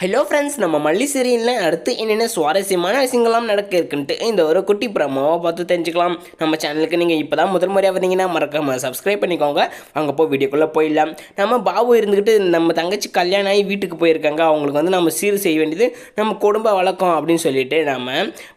Hello friends நம்ம மல்லி சீரியலில் அடுத்து என்னென்ன சுவாரஸ்யமான விஷயங்கள்லாம் நடக்க இருக்குன்ட்டு இந்த ஒரு குட்டி ப்ரமோவை பார்த்து தெரிஞ்சுக்கலாம். நம்ம சேனலுக்கு நீங்கள் இப்போ தான் முதல் முறையாக வந்தீங்கன்னா மறக்காமல் சப்ஸ்கிரைப் பண்ணிக்கோங்க. அங்கே போய் வீடியோக்குள்ளே போயிடலாம். நம்ம பாபு இருந்துக்கிட்டு நம்ம தங்கச்சி கல்யாணம் ஆகி வீட்டுக்கு போயிருக்காங்க. அவங்களுக்கு வந்து நம்ம சீர் செய்ய வேண்டியது நம்ம குடும்ப வழக்கம் அப்படின்னு சொல்லிட்டு நம்ம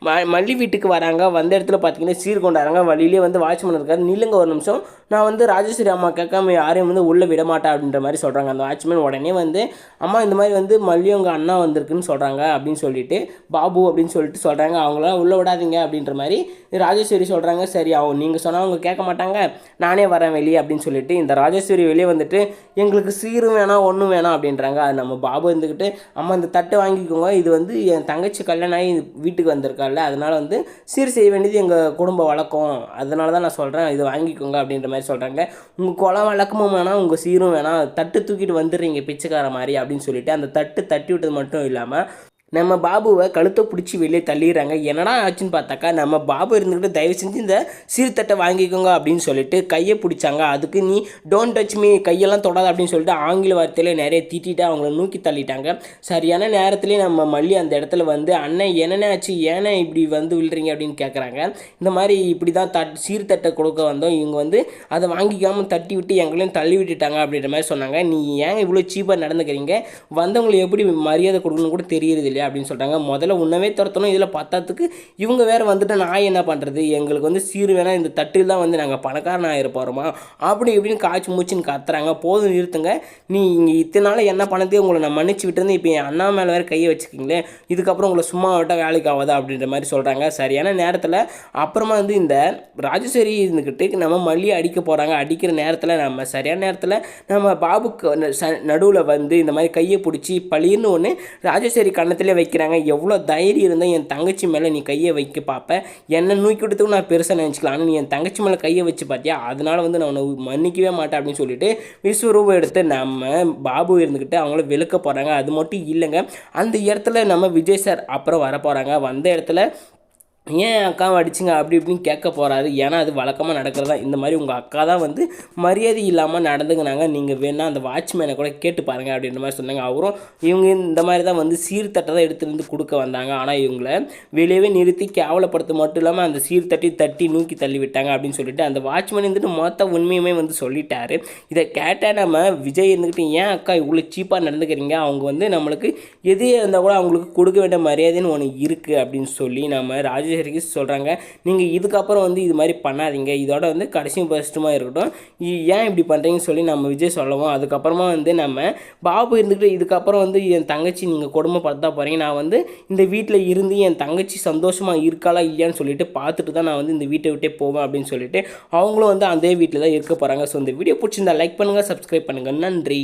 ம மல்லி வீட்டுக்கு வராங்க. வந்த இடத்துல பார்த்தீங்கன்னா சீர் கொண்டாடுறாங்க. வழியிலே வந்து வாட்ச்மேன் இருக்காரு. நில்லுங்க ஒரு நிமிஷம் நான் வந்து ராஜேஸ்வரி அம்மா கேட்காம யாரையும் வந்து உள்ளே விட மாட்டேன் அப்படின்ற மாதிரி சொல்கிறாங்க அந்த வாட்ச்மேன் உடனே வந்து அம்மா இந்த மாதிரி வந்து மல்லியும் உங்கள் அண்ணா வந்திருக்குன்னு சொல்கிறாங்க அப்படின்னு சொல்லிட்டு பாபு அப்படின்னு சொல்லிட்டு சொல்கிறாங்க அவங்கள உள்ளே விடாதீங்க அப்படின்ற மாதிரி ராஜேஸ்வரி சொல்கிறாங்க சரி அவங்க நீங்கள் சொன்னால் அவங்க கேட்க மாட்டாங்க. நானே வரேன் வெளியே அப்படின்னு சொல்லிட்டு இந்த ராஜேஸ்வரி வெளியே வந்துட்டு எங்களுக்கு சீரும் வேணாம் ஒன்றும் வேணாம் அப்படின்றாங்க. அது நம்ம பாபு இருந்துக்கிட்டு அம்மா இந்த தட்டு வாங்கிக்கோங்க. இது வந்து என் தங்கச்சி கல்யாணம் ஆகி வீட்டுக்கு வந்திருக்காள்ல அதனால் வந்து சீர் செய்ய வேண்டியது எங்கள் குடும்ப வழக்கம். அதனால தான் நான் சொல்கிறேன் இது வாங்கிக்கோங்க அப்படின்ற மாதிரி சொல்கிறாங்க உங்கள் குளம் வழக்கமும் வேணாம் உங்கள் சீரும் வேணாம் தட்டு தூக்கிட்டு வந்துடுறீங்க பிச்சைக்கார மாதிரி அப்படின்னு சொல்லிட்டு அந்த தட்டு தட்டி விட்டது மட்டும் இல்லாமல் நம்ம பாபுவை கழுத்தை பிடிச்சி வெளியே தள்ளிடுறாங்க. என்னடா ஆச்சுன்னு பார்த்தாக்கா நம்ம பாபு இருந்துக்கிட்டு தயவு செஞ்சு இந்த சீர்தட்டை வாங்கிக்கோங்க அப்படின்னு சொல்லிட்டு கையை பிடிச்சாங்க. அதுக்கு நீ டோன்ட் டச் மீ கையெல்லாம் தொடாது அப்படின்னு சொல்லிட்டு ஆங்கில வார்த்தையில் நிறைய திட்டிட்டு அவங்கள நூக்கி தள்ளிட்டாங்க. சரியான நேரத்துலேயே நம்ம மல்லி அந்த இடத்துல வந்து அண்ணன் என்னென்ன ஆச்சு? ஏன்னா இப்படி வந்து விழுறீங்க? அப்படின்னு கேட்குறாங்க இந்த மாதிரி இப்படி தான் தட் சீர்தட்டை கொடுக்க வந்தோம். இவங்க வந்து அதை வாங்கிக்காமல் தட்டி விட்டு எங்களையும் தள்ளி விட்டுட்டாங்க அப்படின்ற மாதிரி சொன்னாங்க. நீ ஏன் இவ்வளோ சீப்பாக நடந்துக்கிறீங்க? வந்தவங்களுக்கு எப்படி மரியாதை கொடுக்கணும்னு கூட தெரியுது இல்லையா அப்படின்னு சொல்கிறாங்க முதல்ல உன்னவே துரத்தணும். இதில் பத்தாத்துக்கு இவங்க வேறு வந்துட்டு நான் என்ன பண்ணுறது எங்களுக்கு வந்து சீர் வேணால் இந்த தட்டில் தான் வந்து நாங்கள் பணக்காரன் ஆகிருப்போறோமா அப்படி இப்படின்னு காய்ச்சி மூச்சுன்னு கத்துறாங்க. போதும் நிறுத்துங்க. நீ இங்கே இத்தனை நாள் என்ன பண்ணதே உங்களை நான் மன்னிச்சு விட்டுருந்து இப்போ என் அண்ணா மேலே வேறு கையை வச்சுக்கிங்களேன் இதுக்கப்புறம் உங்களை சும்மா விட்டால் வேலைக்கு ஆகாதா அப்படின்ற மாதிரி சொல்கிறாங்க சரியான நேரத்தில் அப்புறமா வந்து இந்த ராஜேஸ்வரி இருந்துக்கிட்டு நம்ம மல்லி அடிக்க போகிறாங்க அடிக்கிற நேரத்தில் நம்ம சரியான நேரத்தில் நம்ம பாபுக்கு நடுவில் வந்து இந்த மாதிரி கையை பிடிச்சி பளிர்னு ஒன்று ராஜேஸ்வரி கையில் வைக்கிறாங்க. எவ்வளோ தைரியம் இருந்தால் என் தங்கச்சி மேலே நீ கையை வைக்க பார்ப்ப என்னை நூக்கி கொடுத்துக்கும் நான் பெருசாக நினச்சிக்கலாம் ஆனால் நீ என் தங்கச்சி மேலே கையை வச்சு பார்த்தியா அதனால் வந்து நான் உன்னை மன்னிக்கவே மாட்டேன் அப்படின்னு சொல்லிட்டு விஸ்வரூபம் எடுத்து நம்ம பாபு இருந்துக்கிட்டு அவங்கள விழுக்க போகிறாங்க அது மட்டும் இல்லைங்க. அந்த இடத்துல நம்ம விஜய் சார் அப்புறம் வர போகிறாங்க வந்த இடத்துல ஏன் அக்காவை அடிச்சிங்க? அப்படி இப்படின்னு கேட்க போகிறாரு ஏன்னா அது வழக்கமாக நடக்கிறதா? இந்த மாதிரி உங்கள் அக்கா தான் வந்து மரியாதை இல்லாமல் நடந்துக்கினாங்க. நீங்கள் வேணால் அந்த வாட்ச்மேனை கூட கேட்டு பாருங்கள் அப்படின்ற மாதிரி சொன்னாங்க. அவரும் இவங்க இந்த மாதிரி தான் வந்து சீர்தட்டை தான் எடுத்துகிட்டு வந்து கொடுக்க வந்தாங்க. ஆனால் இவங்கள வெளியவே நிறுத்தி கேவலப்படுத்த மட்டும் இல்லாமல் அந்த சீர்தட்டி தட்டி நூக்கி தள்ளி விட்டாங்க அப்படின்னு சொல்லிட்டு அந்த வாட்ச்மேன் இருந்துட்டு மொத்த உண்மையுமே வந்து சொல்லிட்டாரு. இதை கேட்டால் நம்ம விஜய் இருந்துக்கிட்டு ஏன் அக்கா இவ்வளோ சீப்பாக நடந்துக்கிறீங்க? அவங்க வந்து நம்மளுக்கு எது இருந்தால் கூட அவங்களுக்கு கொடுக்க வேண்டிய மரியாதைன்னு ஒன்று இருக்குது அப்படின்னு சொல்லி நம்ம ராஜேஷ் ராஜேஸ்வரிக்கு சொல்கிறாங்க நீங்கள் இதுக்கப்புறம் வந்து இது மாதிரி பண்ணாதீங்க. இதோட வந்து கடைசியும் பெஸ்ட்டுமாக இருக்கட்டும். ஏன் இப்படி பண்ணுறீங்கன்னு சொல்லி நம்ம விஜய் சொல்லவும் அதுக்கப்புறமா வந்து நம்ம பாபு இருந்துக்கிட்டு இதுக்கப்புறம் வந்து என் தங்கச்சி நீங்கள் குடும்பப்படுத்தா போகிறீங்க நான் வந்து இந்த வீட்டில் இருந்து என் தங்கச்சி சந்தோஷமாக இருக்காளா இல்லையான்னு சொல்லிட்டு பார்த்துட்டு தான் நான் வந்து இந்த வீட்டை விட்டே போவேன் அப்படின்னு சொல்லிட்டு அவங்களும் வந்து அதே வீட்டில் தான் இருக்க போகிறாங்க ஸோ இந்த வீடியோ பிடிச்சிருந்தா லைக் பண்ணுங்கள் சப்ஸ்கிரைப் பண்ணுங்கள் நன்றி.